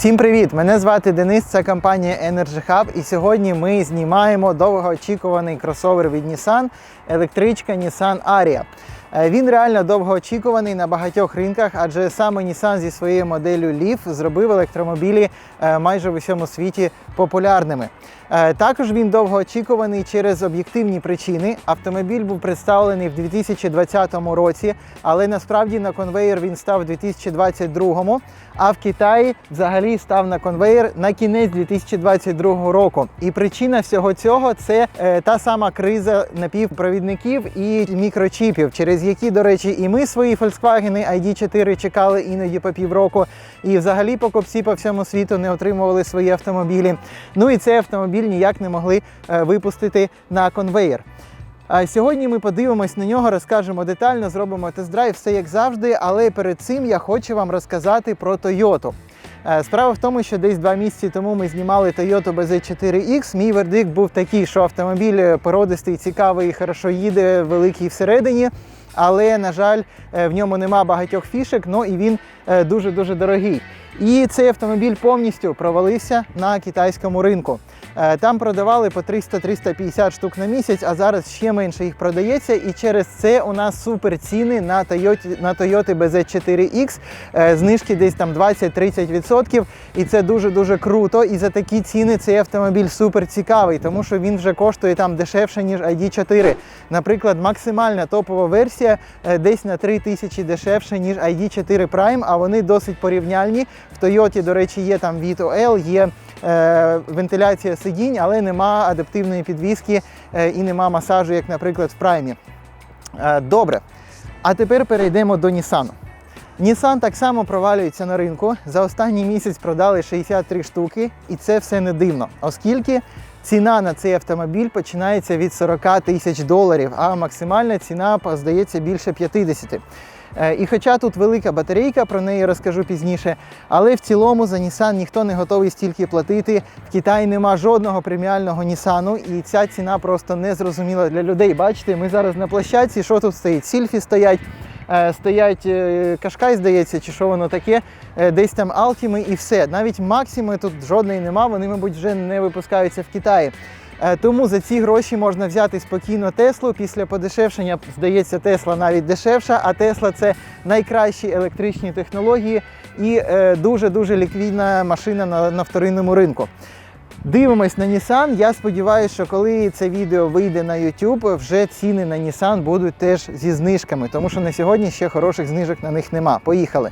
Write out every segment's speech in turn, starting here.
Всім привіт! Мене звати Денис, це компанія Energy Hub. І сьогодні ми знімаємо довгоочікуваний кросовер від Nissan, електричка Nissan Aria. Е, Він реально довгоочікуваний на багатьох ринках, адже саме Nissan зі своєю моделлю Leaf зробив електромобілі е, майже в усьому світі популярними. Е, Також він довгоочікуваний через об'єктивні причини. Автомобіль був представлений в 2020 році, але насправді на конвейер він став у 2022, а в Китаї взагалі став на конвейер на кінець 2022 року. І причина всього цього це та сама криза напівпровідників і мікрочіпів, через які, до речі, і ми свої Volkswagen ID4 чекали іноді по півроку, і взагалі покупці по всьому світу не отримували свої автомобілі. Ну і цей автомобіль ніяк не могли е, випустити на конвейер. А сьогодні ми подивимось на нього, розкажемо детально, зробимо тест-драйв, все як завжди. Але перед цим я хочу вам розказати про Toyota. Е, Справа в тому, що десь два місяці тому ми знімали Toyota BZ4X. Мій вердикт був такий, що автомобіль е, породистий, цікавий, хорошо їде, великий всередині. Але, на жаль, е, в ньому нема багатьох фішек, ну і він дуже-дуже дорогий. І цей автомобіль повністю провалився на китайському ринку. Е, Там продавали по 300-350 штук на місяць, а зараз ще менше їх продається. І через це у нас супер ціни на Toyota, на Toyota BZ4X. Е, Знижки десь там 20-30%. І це дуже-дуже круто. І за такі ціни цей автомобіль супер цікавий, тому що він вже коштує там дешевше, ніж ID4. Наприклад, максимальна топова версія е, десь на 3 тисячі дешевше, ніж ID4 Prime, а вони досить порівняльні. В Toyota, до речі, є там VTOL, є е, вентиляція сидінь, але нема адаптивної підвіски е, і нема масажу, як, наприклад, в Prime. Е, добре. А тепер перейдемо до Nissan. Nissan так само провалюється на ринку. За останній місяць продали 63 штуки, і це все не дивно, оскільки ціна на цей автомобіль починається від 40 тисяч доларів, а максимальна ціна, здається, більше 50. Е, І хоча тут велика батарейка, про неї розкажу пізніше, але в цілому за Nissan ніхто не готовий стільки платити. В Китаї нема жодного преміального Nissan, і ця ціна просто не зрозуміла для людей. Бачите, ми зараз на площадці, що тут стоїть? Сільфі стоять. е, Стоять е, кашкай, здається, чи що воно таке, десь там Алтіми і все. Навіть максими тут жодної нема, вони, мабуть, вже не випускаються в Китаї. Е, Тому за ці гроші можна взяти спокійно Теслу. Після подешевшення, здається, Тесла навіть дешевша, а Тесла це найкращі електричні технології і е, дуже-дуже ліквідна машина на, на вторинному ринку. Дивимось на Nissan. Я сподіваюся, що коли це відео вийде на YouTube, вже ціни на Nissan будуть теж зі знижками, тому що на сьогодні ще хороших знижок на них нема. Поїхали.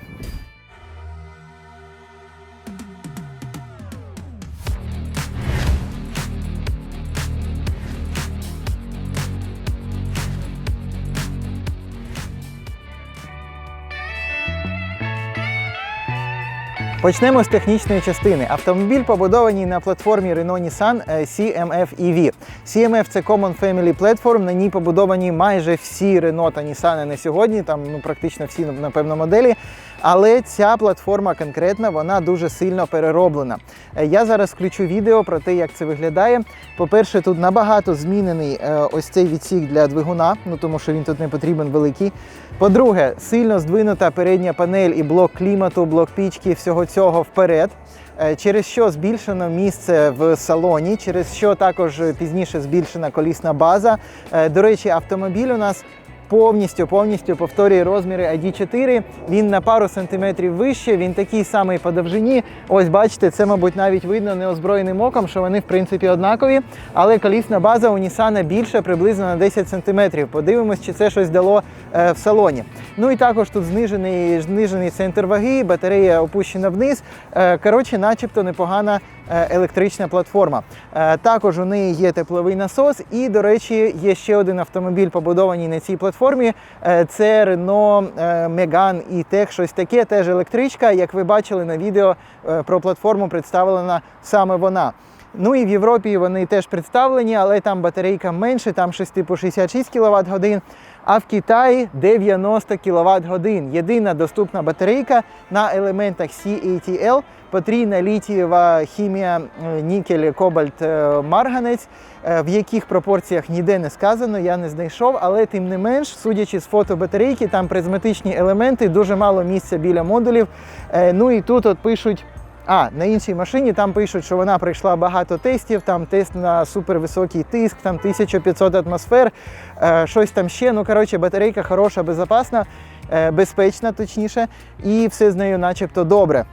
Почнемо з технічної частини. Автомобіль побудований на платформі Renault Nissan е, CMF EV. CMF – це Common Family Platform, на ній побудовані майже всі Renault та Nissan на сьогодні, там ну, практично всі, напевно, моделі. Але ця платформа конкретна, вона дуже сильно перероблена. Е, Я зараз включу відео про те, як це виглядає. По-перше, тут набагато змінений е, ось цей відсік для двигуна, ну тому що він тут не потрібен великий. По-друге, сильно здвинута передня панель і блок клімату, блок пічки, всього цього вперед. Е, Через що збільшено місце в салоні, через що також пізніше збільшена колісна база. До речі, автомобіль у нас повністю повністю повторює розміри ID4. Він на пару сантиметрів вище, він такий самий по довжині. Ось бачите, це, мабуть, навіть видно неозброєним оком, що вони в принципі однакові. Але колісна база у Nissan більше приблизно на 10 сантиметрів. Подивимось, чи це щось дало е, в салоні. Ну і також тут знижений, знижений центр ваги, батарея опущена вниз. Е, коротше, начебто непогана електрична платформа. Е, також у неї є тепловий насос, і, до речі, є ще один автомобіль, побудований на цій платформі. Е, Це Renault е, Megane E-Tech, щось таке, теж електричка. Як ви бачили на відео е, про платформу, представлена саме вона. Ну і в Європі вони теж представлені, але там батарейка менше, там щось типу 66 кВт годин. А в Китаї 90 кВт годин. Єдина доступна батарейка на елементах CATL, потрійна літієва хімія, е, нікель, кобальт, е, марганець. Е, В яких пропорціях ніде не сказано, я не знайшов, але тим не менш, судячи з фото батарейки, там призматичні елементи, дуже мало місця біля модулів. Ну і тут от пишуть А, на іншій машині там пишуть, що вона пройшла багато тестів, там тест на супервисокий тиск, там 1500 атмосфер, е, щось там ще. Ну, коротше, батарейка хороша, безпечна, е, безпечна, точніше, і все з нею начебто добре.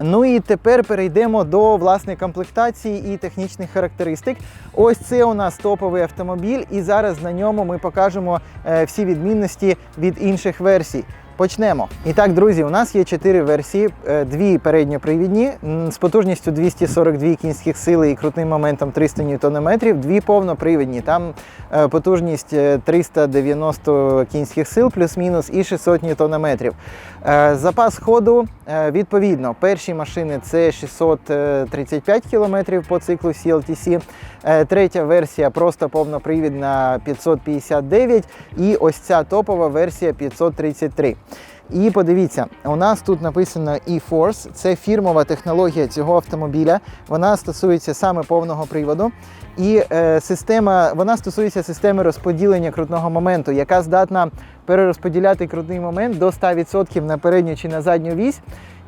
Ну і тепер перейдемо до власне комплектації і технічних характеристик. Ось це у нас топовий автомобіль, і зараз на ньому ми покажемо е, всі відмінності від інших версій. Почнемо. І так, друзі, у нас є чотири версії: Е, дві передньопривідні з потужністю 242 кінських сили і крутним моментом 300 Нм, дві повнопривідні. Там е, потужність е, 390 кінських сил плюс-мінус і 600 Нм. Е, Запас ходу е, відповідно. Перші машини це 635 км по циклу CLTC. Е, Третя версія просто повнопривідна 559 і ось ця топова версія 533. І подивіться, у нас тут написано e-Force, це фірмова технологія цього автомобіля. Вона стосується саме повного приводу. І е, система, вона стосується системи розподілення крутного моменту, яка здатна перерозподіляти крутний момент до 100% на передню чи на задню вісь.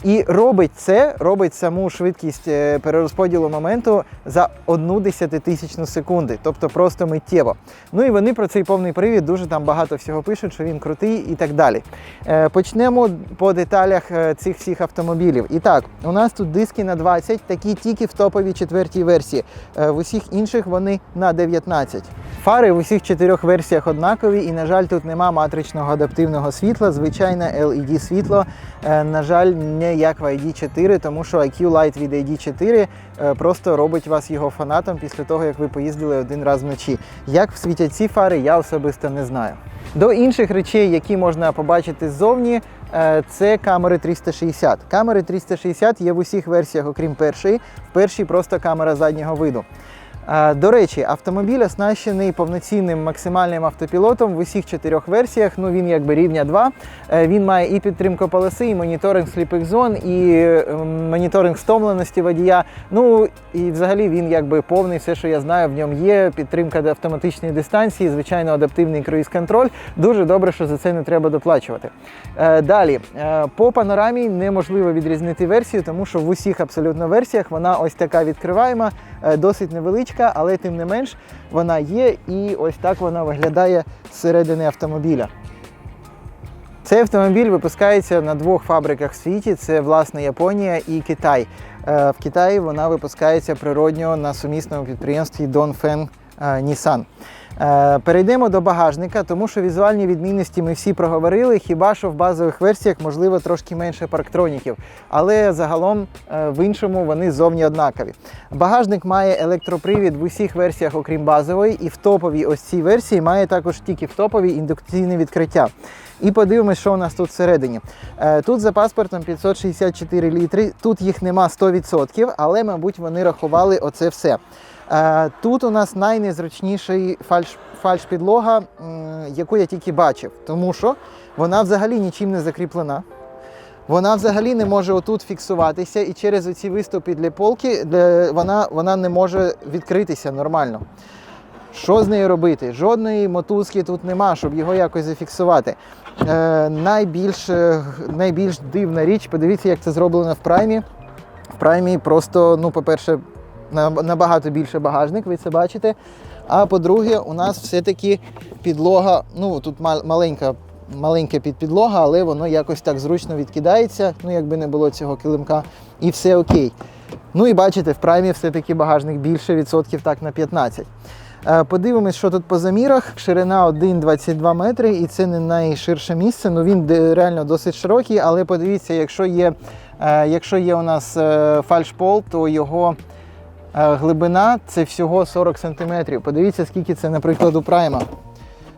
І робить це, робить саму швидкість е, перерозподілу моменту за одну десятитисячну секунди, тобто просто миттєво. Ну і вони про цей повний привід дуже там багато всього пишуть, що він крутий і так далі. Е, Почнемо по деталях е, цих всіх автомобілів. І так, у нас тут диски на 20, такі тільки в топовій четвертій версії. В усіх інших вони на 19. Фари в усіх чотирьох версіях однакові, і, на жаль, тут нема матричного адаптивного світла, звичайне LED світло. На жаль, не як в ID4, тому що IQ Light від ID4 е, просто робить вас його фанатом після того, як ви поїздили один раз вночі. Як світять ці фари, я особисто не знаю. До інших речей, які можна побачити ззовні, е, це камери 360. Камери 360 є в усіх версіях, окрім першої. В першій просто камера заднього виду. До речі, автомобіль оснащений повноцінним максимальним автопілотом в усіх чотирьох версіях. Ну він якби рівня 2. Е, Він має і підтримку полоси, і моніторинг сліпих зон, і е, моніторинг стомленості водія. Ну і взагалі він якби повний, все, що я знаю, в ньому є. Підтримка автоматичної дистанції, звичайно, адаптивний круїз-контроль. Дуже добре, що за це не треба доплачувати. Е, Далі е, по панорамі неможливо відрізнити версію, тому що в усіх абсолютно версіях вона ось така відкриваєма, досить невеличка, але тим не менш вона є, і ось так вона виглядає зсередини автомобіля. Цей автомобіль випускається на двох фабриках в світі: це власне Японія і Китай. Е, В Китаї вона випускається природньо на сумісному підприємстві Dongfeng е, Nissan. Е, Перейдемо до багажника, тому що візуальні відмінності ми всі проговорили. Хіба що в базових версіях можливо трошки менше парктроніків, але загалом е, в іншому вони зовні однакові. Багажник має електропривід в усіх версіях, окрім базової, і в топовій ось цій версії має також тільки в топовій індукційне відкриття. І подивимось, що у нас тут всередині. Е, Тут за паспортом 564 літри. Тут їх нема 100%, але, мабуть, вони рахували оце все. Е, Тут у нас найнезручніший фальш, фальш-підлога, яку я тільки бачив, тому що вона взагалі нічим не закріплена. Вона взагалі не може отут фіксуватися, і через оці виступи для полки для, вона, вона не може відкритися нормально. Що з нею робити? Жодної мотузки тут нема, щоб його якось зафіксувати. Е, найбільш, е, найбільш дивна річ, подивіться, як це зроблено в праймі. В праймі просто, ну, по-перше, набагато більше багажник, ви це бачите. А по-друге, у нас все-таки підлога, ну тут маленька, маленька підпідлога, але воно якось так зручно відкидається, ну якби не було цього килимка, і все окей. Ну і бачите, в праймі все-таки багажник більше відсотків так на 15. Е, Подивимось, що тут по замірах. Ширина 1,22 метри, і це не найширше місце. Ну він реально досить широкий, але подивіться, якщо є, е, якщо є у нас е, фальшпол, то його глибина це всього 40 см. Подивіться, скільки це, наприклад, у прайма.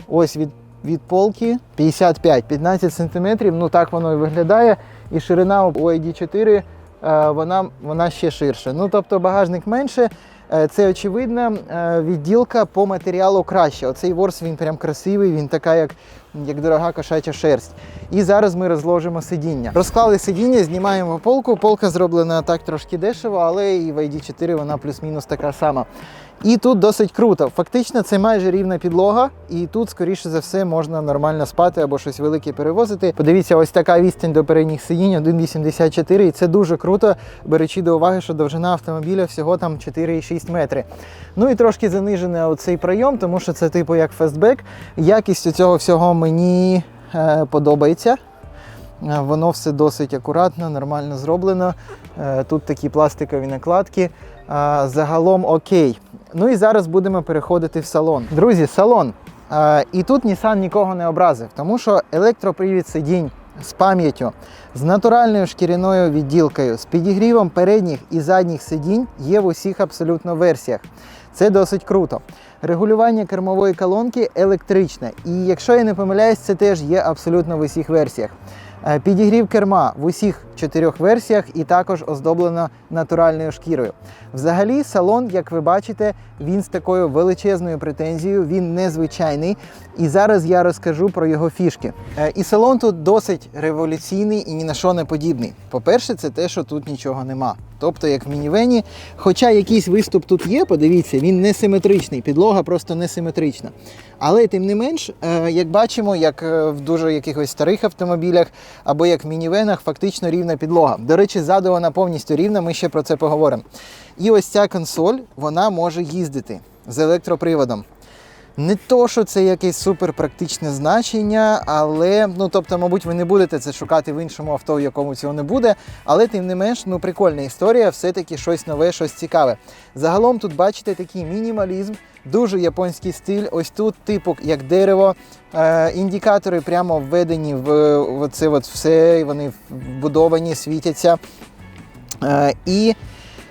Ось від, від полки 55, 15 см. Ну так воно і виглядає. І ширина у ID4 е, вона, вона ще ширша. Ну тобто багажник менше. Е, Це очевидно, Е, відділка по матеріалу краще. Оцей ворс він прям красивий, він така, як, як дорога кошача шерсть. І зараз ми розложимо сидіння. Розклали сидіння, знімаємо полку. Полка зроблена так трошки дешево, але і в ID4 вона плюс-мінус така сама. І тут досить круто. Фактично, це майже рівна підлога, і тут, скоріше за все, можна нормально спати або щось велике перевозити. Подивіться, ось така відстань до передніх сидінь 1,84, і це дуже круто, беручи до уваги, що довжина автомобіля всього там 4,6 метри. Ну і трошки занижений оцей прийом, тому що це типу як фестбек. Якість цього всього мені е, подобається. Е, Воно все досить акуратно, нормально зроблено. Е, Тут такі пластикові накладки. Загалом окей. Ну і зараз будемо переходити в салон. Друзі, салон. Е, І тут Nissan нікого не образив, тому що електропривід сидінь з пам'яттю, з натуральною шкіряною відділкою, з підігрівом передніх і задніх сидінь є в усіх абсолютно версіях. Це досить круто. Регулювання кермової колонки електричне. І якщо я не помиляюсь, це теж є абсолютно в усіх версіях. Е, Підігрів керма в усіх чотирьох версіях і також оздоблено натуральною шкірою. Взагалі, салон, як ви бачите, він з такою величезною претензією, він незвичайний. І зараз я розкажу про його фішки. Е, І салон тут досить революційний і ні на що не подібний. По-перше, це те, що тут нічого нема. Тобто, як в мінівені, хоча якийсь виступ тут є, подивіться, він не симетричний, підлога просто не симетрична. Але тим не менш, е, як бачимо, як в дуже якихось старих автомобілях або як в мінівенах, фактично рівна підлога. До речі, ззаду вона повністю рівна, ми ще про це поговоримо. І ось ця консоль вона може їздити з електроприводом. Не то, що це якесь суперпрактичне значення, але ну тобто, мабуть, ви не будете це шукати в іншому авто, в якому цього не буде. Але тим не менш, ну прикольна історія, все-таки щось нове, щось цікаве. Загалом тут бачите такий мінімалізм, дуже японський стиль. Ось тут, типу, як дерево, е, індикатори прямо введені в, в це от все, вони вбудовані, світяться. Е, і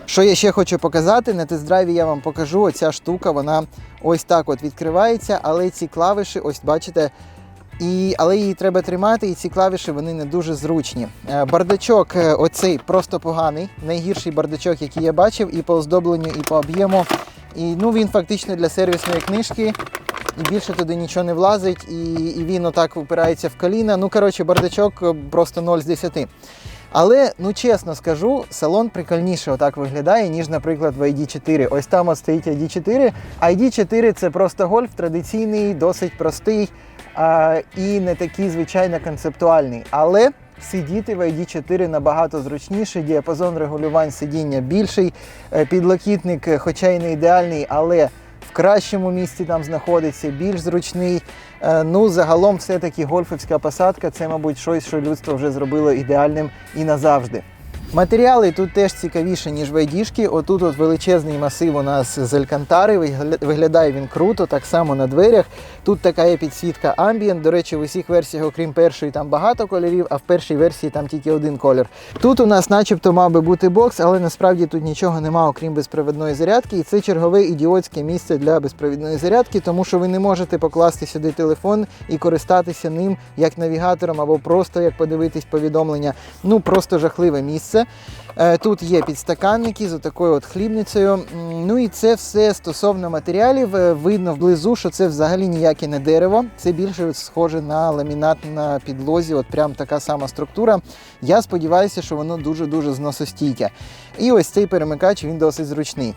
що я ще хочу показати, на тест-драйві я вам покажу. Оця штука, вона ось так от відкривається, але ці клавіші, ось бачите, і, але її треба тримати, і ці клавіші вони не дуже зручні. Е, Бардачок е, оцей просто поганий, найгірший бардачок, який я бачив, і по оздобленню, і по об'єму. І ну, він фактично для сервісної книжки. І більше туди нічого не влазить, і, і він отак упирається в коліна. Ну, коротше, бардачок е, просто 0 з 10. Але, ну чесно скажу, салон прикольніше отак виглядає, ніж, наприклад, в ID4. Ось там от стоїть ID4. ID4 це просто гольф традиційний, досить простий а, і не такий, звичайно, концептуальний. Але сидіти в ID4 набагато зручніше, діапазон регулювань сидіння більший, е, підлокітник, е, хоча й не ідеальний, але кращому місці там знаходиться, більш зручний. Е, Ну, загалом, все-таки гольфівська посадка це, мабуть, щось, що людство вже зробило ідеальним і назавжди. Матеріали тут теж цікавіше, ніж в. Отут от величезний масив у нас з алькантари. Виглядає він круто, так само на дверях. Тут така є підсвітка Ambient. До речі, в усіх версіях, окрім першої, там багато кольорів, а в першій версії там тільки один колір. Тут у нас, начебто, мав би бути бокс, але насправді тут нічого нема, окрім безпровідної зарядки. І це чергове ідіотське місце для безпровідної зарядки, тому що ви не можете покласти сюди телефон і користатися ним як навігатором або просто як подивитись повідомлення. Ну просто жахливе місце. Е, Тут є підстаканники з такою от хлібницею. Ну і це все стосовно матеріалів. Е, Видно вблизу, що це взагалі ніяке не дерево. Це більше схоже на ламінат на підлозі. От прям така сама структура. Я сподіваюся, що воно дуже-дуже зносостійке. І ось цей перемикач він досить зручний.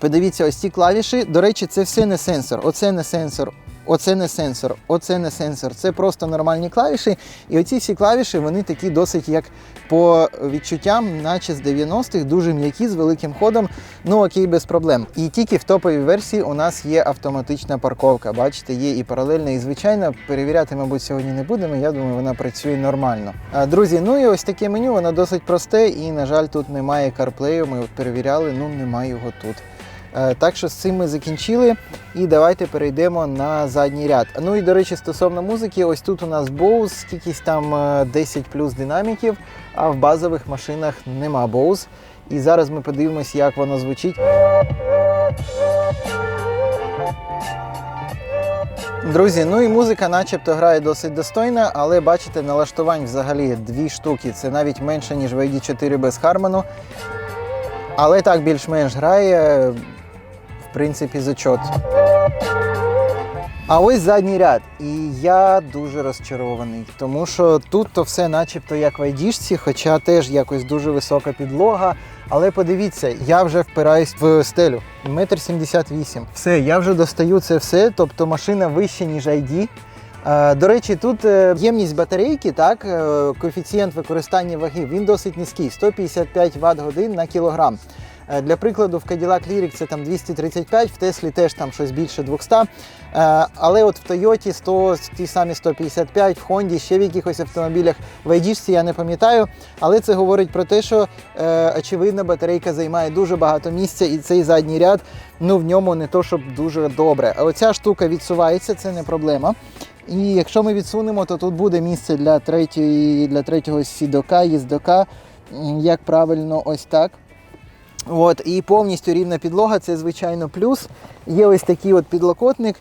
Подивіться, ось ці клавіші. До речі, це все не сенсор. Оце не сенсор. Оце не сенсор, оце не сенсор. Це просто нормальні клавіші. І оці всі клавіші, вони такі досить як по відчуттям, наче з 90-х, дуже м'які, з великим ходом. Ну окей, без проблем. І тільки в топовій версії у нас є автоматична парковка. Бачите, є і паралельна, і звичайна. Перевіряти, мабуть, сьогодні не будемо. Я думаю, вона працює нормально. Друзі, ну і ось таке меню, воно досить просте, і, на жаль, тут немає CarPlay. Ми перевіряли, ну немає його тут. Е, Так що з цим ми закінчили. І давайте перейдемо на задній ряд. Ну і до речі, стосовно музики, ось тут у нас Bose, якісь там е, 10 плюс динаміків, а в базових машинах нема Bose. І зараз ми подивимось, як воно звучить. Друзі, ну і музика начебто грає досить достойно, але бачите, налаштувань взагалі дві штуки. Це навіть менше, ніж в ID4 без Harman. Але так більш-менш грає, в принципі, зачот. А ось задній ряд. І я дуже розчарований, тому що тут то все начебто як в айдішці, хоча теж якось дуже висока підлога. Але подивіться, я вже впираюсь в стелю. Метр сімдесят вісім. Все, я вже достаю це все, тобто машина вища, ніж ID. Е, До речі, тут е, ємність батарейки, так, е, коефіцієнт використання ваги, він досить низький 155 Вт годин на кілограм. Е, Для прикладу, в Cadillac Lyric це там 235, в Теслі теж там щось більше 200. Е, Але от в Toyota 100, ті самі 155, в Honda, ще в якихось автомобілях, в ID я не пам'ятаю. Але це говорить про те, що е, очевидно батарейка займає дуже багато місця, і цей задній ряд ну, в ньому не то, щоб дуже добре. А оця штука відсувається, це не проблема. І якщо ми відсунемо, то тут буде місце для третьої, для третього сідока, їздока. Як правильно, ось так. От, і повністю рівна підлога це звичайно плюс. Є ось такий от підлокотник.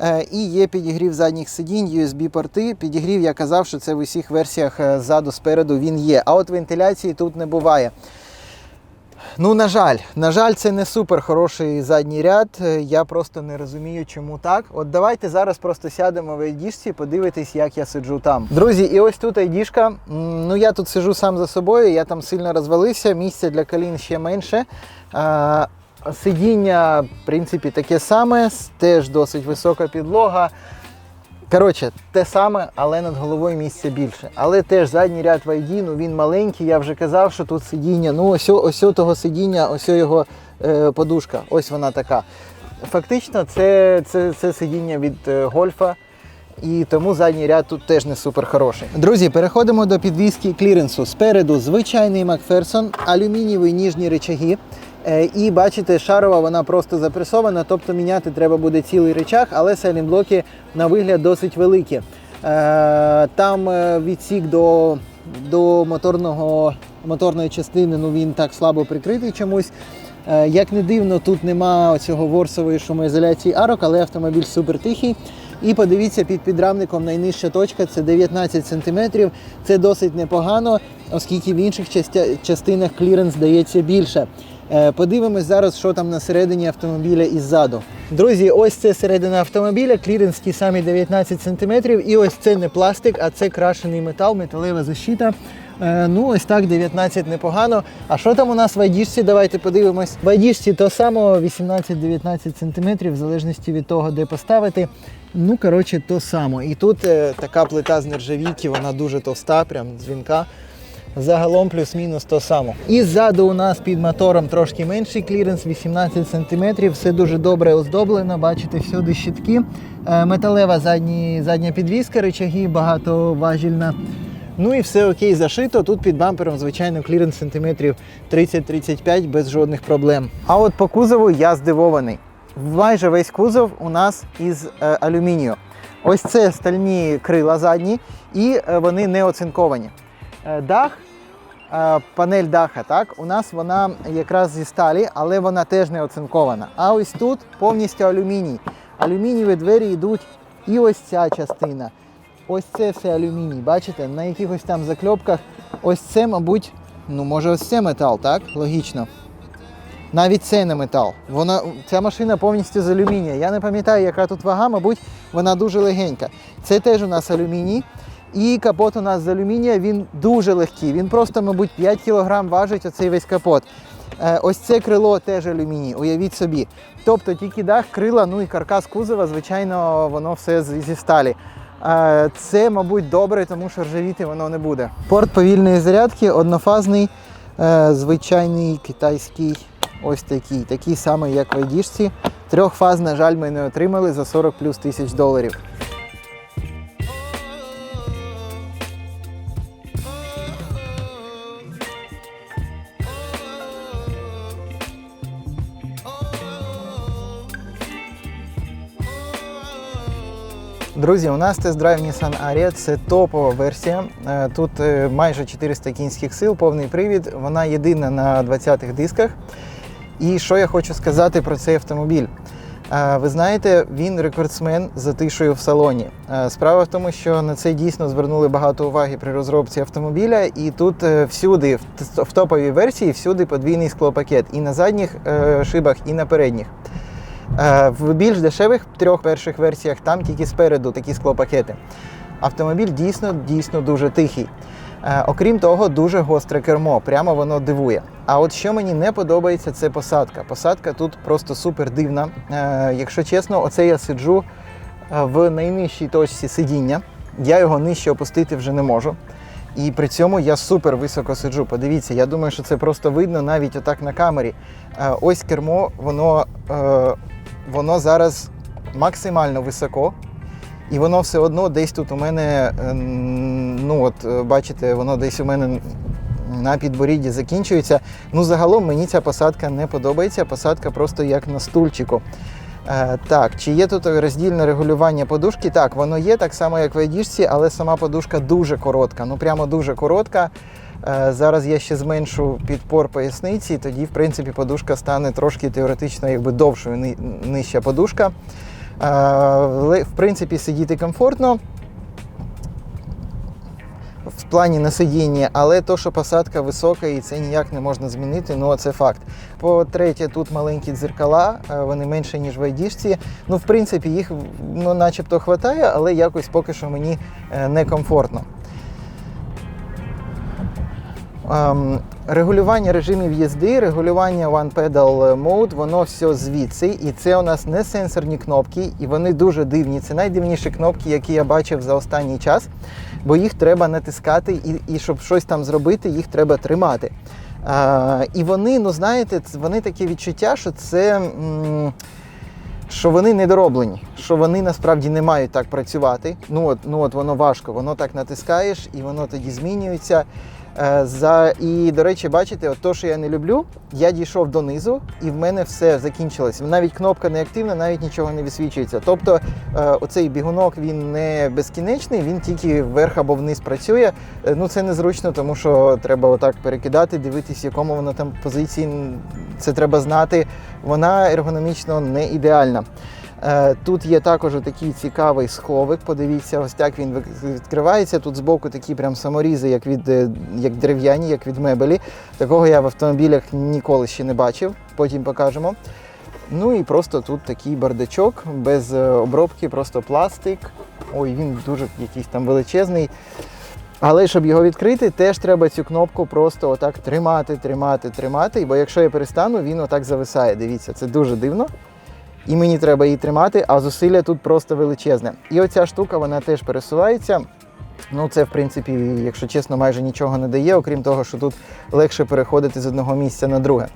е, І є підігрів задніх сидінь, USB-порти. Підігрів, я казав, що це в усіх версіях е, ззаду, спереду він є. А от вентиляції тут не буває. Ну, на жаль, на жаль, це не супер хороший задній ряд. Е, Я просто не розумію, чому так. От давайте зараз просто сядемо в айдішці, подивитись, як я сиджу там. Друзі, і ось тут айдішка. Ну я тут сиджу сам за собою, я там сильно розвалився, місця для колін ще менше. Сидіння, в принципі, таке саме, теж досить висока підлога. Коротше, те саме, але над головою місця більше. Але теж задній ряд в ID, ну він маленький, я вже казав, що тут сидіння. Ну, ось, ось того сидіння, ось його е, подушка. Ось вона така. Фактично, це, це, це сидіння від е, гольфа. І тому задній ряд тут теж не супер хороший. Друзі, переходимо до підвіски кліренсу. Спереду звичайний Макферсон, алюмінієві ніжні речаги. Е, І бачите, шарова вона просто запресована, тобто міняти треба буде цілий речах, але сайлентблоки на вигляд досить великі. Е, Там е, відсік до, до моторного, моторної частини, ну він так слабо прикритий чомусь. Як не дивно, тут нема цього ворсової шумоізоляції арок, але автомобіль супер тихий. І подивіться, під підрамником найнижча точка це 19 см. Це досить непогано, оскільки в інших частинах кліренс здається більше. Е, Подивимось зараз, що там на середині автомобіля і ззаду. Друзі, ось це середина автомобіля, кліренс ті самі 19 см. І ось це не пластик, а це крашений метал, металева защита. Е, Ну, ось так, 19 непогано. А що там у нас в айдішці? Давайте подивимось. В айдішці то само 18-19 см, в залежності від того, де поставити. Ну, коротше, то само. І тут е, така плита з нержавійки, вона дуже товста, прям дзвінка. Загалом плюс-мінус то само. І ззаду у нас під мотором трошки менший кліренс, 18 см. Все дуже добре оздоблено. Бачите, всюди щитки. Е, Металева задні, задня підвіска, речаги багатоважільна. Ну і все окей, зашито. Тут під бампером, звичайно, кліренс сантиметрів 30-35 без жодних проблем. А от по кузову я здивований. Майже весь кузов у нас із е, алюмінію. Ось це стальні крила задні, і е, вони не оцинковані. Е, Дах, е, панель даха, так, у нас вона якраз зі сталі, але вона теж не оцинкована. А ось тут повністю алюміній. Алюмінієві двері йдуть і ось ця частина. Ось це все алюміній. Бачите, на якихось там закльопках. Ось це, мабуть, ну може ось це метал, так? Логічно. Навіть це не метал. Вона, ця машина повністю з алюмінія. Я не пам'ятаю, яка тут вага, мабуть, вона дуже легенька. Це теж у нас алюміній. І капот у нас з алюмінія, він дуже легкий. Він просто, мабуть, 5 кг важить оцей весь капот. Е, Ось це крило теж алюміній, уявіть собі. Тобто тільки дах, крила, ну і каркас кузова, звичайно, воно все зі сталі. Е, Це, мабуть, добре, тому що ржавіти воно не буде. Порт повільної зарядки, однофазний, е, звичайний китайський, ось такий, такий самий, як в айдішці. Трьох фаз, на жаль, ми не отримали за 40 плюс тисяч доларів. Друзі, у нас тест-драйв Nissan Ariya, це топова версія. Е, Тут е, майже 400 кінських сил, повний привід. Вона єдина на 20-х дисках. І що я хочу сказати про цей автомобіль? Е, Ви знаєте, він рекордсмен за тишою в салоні. Справа в тому, що на це дійсно звернули багато уваги при розробці автомобіля, і тут всюди, в топовій версії, всюди подвійний склопакет і на задніх шибах, і на передніх. Е, В більш дешевих трьох перших версіях там тільки спереду такі склопакети. Автомобіль дійсно дійсно дуже тихий. Е, Окрім того, дуже гостре кермо, прямо воно дивує. А от що мені не подобається, це посадка. Посадка тут просто супер дивна. Е, Якщо чесно, оце я сиджу в найнижчій точці сидіння. Я його нижче опустити вже не можу. І при цьому я супер високо сиджу. Подивіться, я думаю, що це просто видно навіть отак на камері. Ось кермо, воно, воно зараз максимально високо. І воно все одно десь тут у мене, е, ну от е, бачите, воно десь у мене на підборідді закінчується. Ну, загалом мені ця посадка не подобається. Посадка просто як на стульчику. Е, так, чи є тут роздільне регулювання подушки? Так, воно є так само, як в айдішці, але сама подушка дуже коротка. Ну прямо дуже коротка. Е, зараз я ще зменшу підпор поясниці, і тоді, в принципі, подушка стане трошки теоретично якби довшою, нижча подушка. Е, в принципі, сидіти комфортно в плані на сидінні, але то, що посадка висока і це ніяк не можна змінити, ну це факт. По-третє, тут маленькі дзеркала, е, вони менше, ніж в айдішці. Ну, в принципі, їх ну, начебто хватає, але якось поки що мені некомфортно. Ем, регулювання режимів їзди, регулювання One Pedal Mode, воно все звідси. І це у нас не сенсорні кнопки, і вони дуже дивні. Це найдивніші кнопки, які я бачив за останній час, бо їх треба натискати, і, і щоб щось там зробити, їх треба тримати. Е, і вони, ну знаєте, вони таке відчуття, що це. м, що вони недороблені, що вони насправді не мають так працювати. Ну от, ну от воно важко, воно так натискаєш і воно тоді змінюється. Е, за, і, до речі, бачите, от то, що я не люблю, я дійшов донизу, і в мене все закінчилось. Навіть кнопка не активна, навіть нічого не висвічується. Тобто е, оцей бігунок він не безкінечний, він тільки вверх або вниз працює. Е, ну це незручно, тому що треба отак перекидати, дивитись, в якому воно там позиції. Це треба знати. Вона ергономічно не ідеальна. Е, Тут є також такий цікавий сховик. Подивіться, ось так він відкривається. Тут збоку такі прям саморізи, як від е, як дерев'яні, як від мебелі. Такого я в автомобілях ніколи ще не бачив. Потім покажемо. Ну і просто тут такий бардачок без е, обробки, просто пластик. Ой, він дуже якийсь там величезний. Але щоб його відкрити, теж треба цю кнопку просто отак тримати, тримати, тримати. Бо якщо я перестану, він отак зависає. Дивіться, це дуже дивно. І мені треба її тримати, а зусилля тут просто величезне. І оця штука вона теж пересувається. Ну, це, в принципі, якщо чесно, майже нічого не дає, окрім того, що тут легше переходити з одного місця на друге.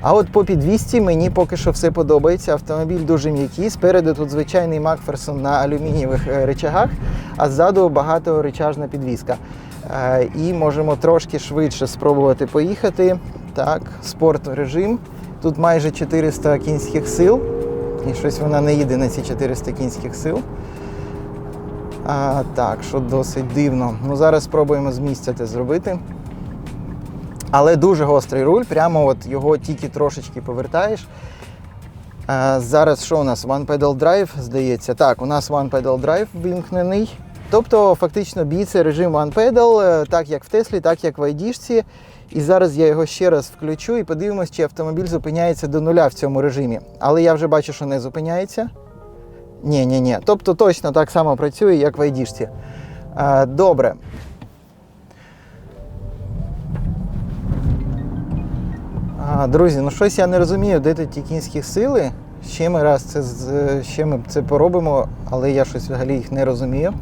А от по підвісці мені поки що все подобається. Автомобіль дуже м'який. Спереду тут звичайний Макферсон на алюмінієвих е, речагах, а ззаду багаторечажна підвіска. Е, І можемо трошки швидше спробувати поїхати. Так, спорт режим. Тут майже 400 кінських сил. І щось вона не їде на ці 400 кінських сил. А, так, що досить дивно. Ну, зараз спробуємо з місця це зробити. Але дуже гострий руль, прямо от його тільки трошечки повертаєш. А, зараз що у нас? One Pedal Drive, здається. Так, у нас One Pedal Drive вимкнений. Тобто, фактично, бій це режим One Pedal, е, так як в Теслі, так як в ID. І зараз я його ще раз включу і подивимось, чи автомобіль зупиняється до нуля в цьому режимі. Але я вже бачу, що не зупиняється. Ні, ні, ні. Тобто точно так само працює, як в. Е, Добре. А, друзі, ну щось я не розумію, де тут ті кінські сили. Ще ми раз це з- ще ми це поробимо, але я щось взагалі їх не розумію.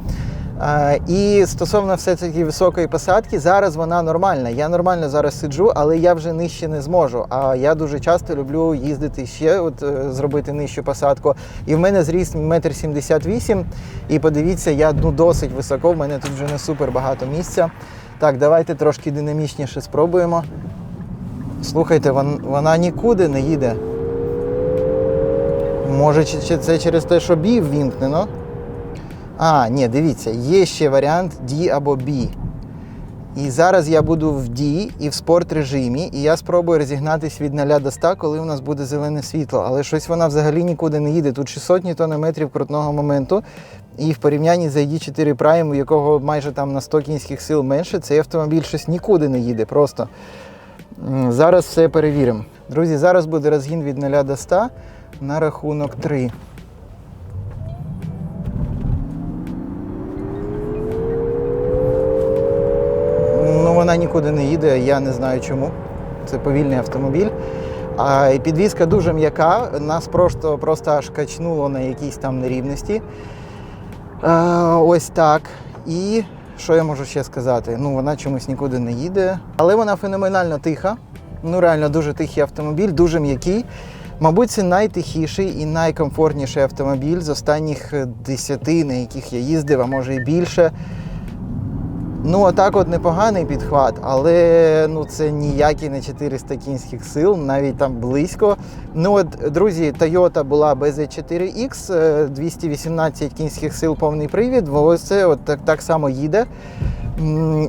І стосовно все таки високої посадки, зараз вона нормальна. Я нормально зараз сиджу, але я вже нижче не зможу. А я дуже часто люблю їздити ще, от е, зробити нижчу посадку. І в мене зріст 1,78 м. І подивіться, я ну, досить високо, в мене тут вже не супер багато місця. Так, давайте трошки динамічніше спробуємо. Слухайте, вон- вона нікуди не їде. Може, чи- це через те, що B ввімкнено? А, ні, дивіться, є ще варіант D або B. І зараз я буду в D і в спорт режимі, і я спробую розігнатись від 0 до 100, коли у нас буде зелене світло. Але щось вона взагалі нікуди не їде. Тут 600 ньютонометрів крутного моменту. І в порівнянні з ID4 Prime, у якого майже там на 100 кінських сил менше, цей автомобіль щось нікуди не їде. Просто зараз все перевіримо. Друзі, зараз буде розгін від 0 до 100. на рахунок 3. Їде, я не знаю чому. Це повільний автомобіль. А підвізка дуже м'яка, нас просто, просто аж качнуло на якійсь там нерівності. Е, ось так. І що я можу ще сказати? Ну, вона чомусь нікуди не їде. Але вона феноменально тиха. Ну, реально дуже тихий автомобіль, дуже м'який. Мабуть, це найтихіший і найкомфортніший автомобіль з останніх 10, на яких я їздив, а може і більше. Ну, отак от непоганий підхват, але ну, це ніякі не 400 кінських сил, навіть там близько. Ну от, друзі, Toyota була BZ4X, е, 218 кінських сил повний привід, ось це от так, так само їде.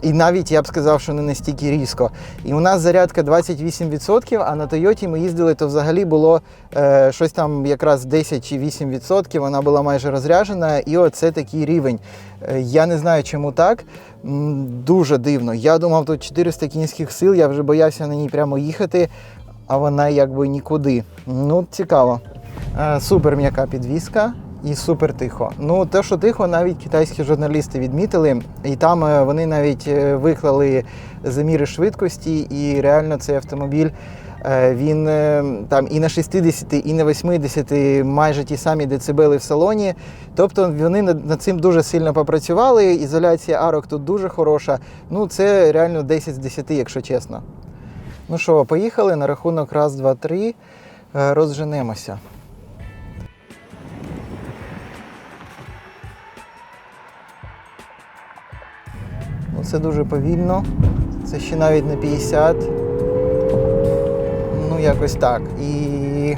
І навіть я б сказав, що не настільки різко. І у нас зарядка 28%, а на Тойоті ми їздили, то взагалі було е, щось там якраз 10 чи 8%, вона була майже розряджена, і оце такий рівень. Е, Я не знаю, чому так. Дуже дивно. Я думав, тут 400 кінських сил, я вже боявся на ній прямо їхати, а вона якби нікуди. Ну, цікаво. Е, Супер м'яка підвіска і супер тихо. Ну, те, що тихо, навіть китайські журналісти відмітили, і там е, вони навіть е, виклали заміри швидкості, і реально цей автомобіль. Е, Він е, там і на 60, і на 80 майже ті самі децибели в салоні. Тобто вони над цим дуже сильно попрацювали. Ізоляція арок тут дуже хороша. Ну, це реально 10 з 10, якщо чесно. Ну що, поїхали на рахунок раз, два, три. Е, Розженемося. Ну, це дуже повільно. Це ще навіть не 50. Якось так. І,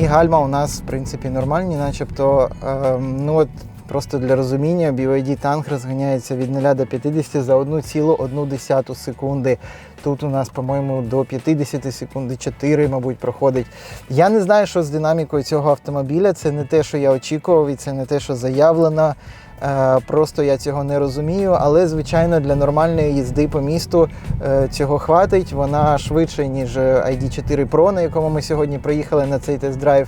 і гальма у нас, в принципі, нормальні, начебто. Ем, ну, от, просто для розуміння, BYD танк розганяється від 0 до 50 за 1,1 секунди. Тут у нас, по-моєму, до 50 секунд 4, мабуть, проходить. Я не знаю, що з динамікою цього автомобіля. Це не те, що я очікував, і це не те, що заявлено. Е, Просто я цього не розумію, але звичайно для нормальної їзди по місту е, цього хватить. Вона швидше, ніж ID4 Pro, на якому ми сьогодні приїхали на цей тест-драйв.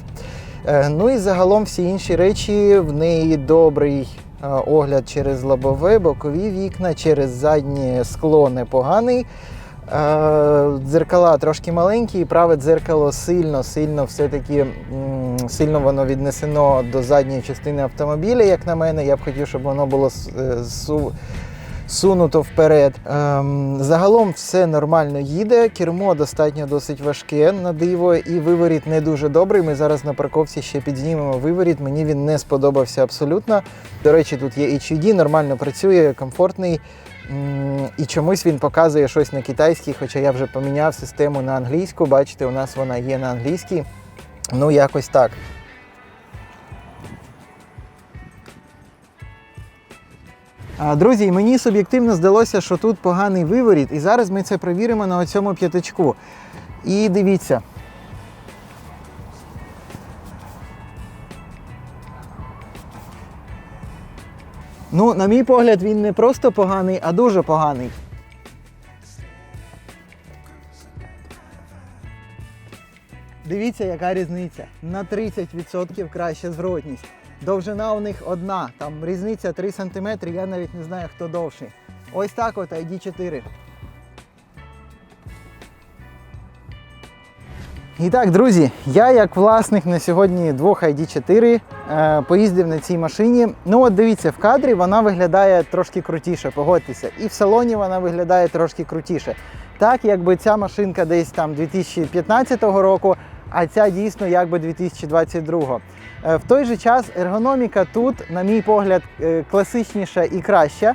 Е, Ну і загалом всі інші речі в неї добрий е, огляд через лобове, бокові вікна, через заднє скло непоганий. Е, Дзеркала трошки маленькі, і праве дзеркало сильно, сильно все-таки сильно воно віднесено до задньої частини автомобіля, як на мене. Я б хотів, щоб воно було е, су- сунуто вперед. Ем, загалом все нормально їде. Кермо достатньо досить важке на диво, і виворіт не дуже добрий. Ми зараз на парковці ще підзнімемо виворіт. Мені він не сподобався абсолютно. До речі, тут є HUD, нормально працює, комфортний. І чомусь він показує щось на китайській, хоча я вже поміняв систему на англійську. Бачите, у нас вона є на англійській. Ну, якось так. Друзі, мені суб'єктивно здалося, що тут поганий виворіт, і зараз ми це перевіримо на цьому п'ятачку. І дивіться. Ну, на мій погляд, він не просто поганий, а дуже поганий. Дивіться, яка різниця. На 30% краща зворотність. Довжина у них одна, там різниця 3 см, я навіть не знаю, хто довший. Ось так от ID4. І так, друзі, я як власник на сьогодні двох ID4 е, поїздив на цій машині. Ну от дивіться, в кадрі вона виглядає трошки крутіше, погодьтеся. І в салоні вона виглядає трошки крутіше. Так, якби ця машинка десь там 2015 року, а ця дійсно якби 2022. Е, В той же час ергономіка тут, на мій погляд, е, класичніша і краща.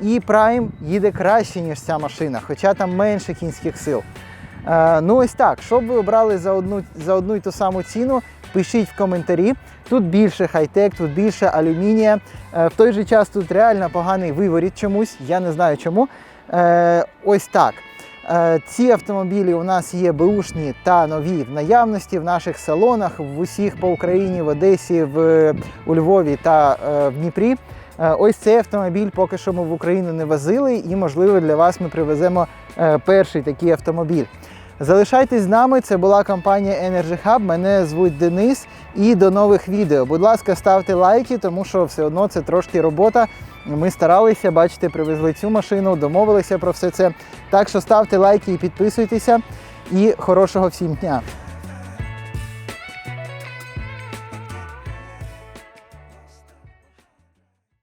І Prime їде краще, ніж ця машина, хоча там менше кінських сил. Е, ну ось так. Що б ви обрали за одну, за одну і ту саму ціну? Пишіть в коментарі. Тут більше хай-тек, тут більше алюмінія. Е, в той же час тут реально поганий виворіт чомусь, я не знаю чому. Е, ось так. Ці автомобілі у нас є беушні та нові в наявності в наших салонах, в усіх по Україні, в Одесі, в, у Львові та в Дніпрі. Е, Ось цей автомобіль поки що ми в Україну не возили, і можливо для вас ми привеземо е, перший такий автомобіль. Залишайтесь з нами. Це була компанія Energy Hub. Мене звуть Денис. І до нових відео. Будь ласка, ставте лайки, тому що все одно це трошки робота. Ми старалися, бачите, привезли цю машину, домовилися про все це. Так що ставте лайки і підписуйтеся. І хорошого всім дня!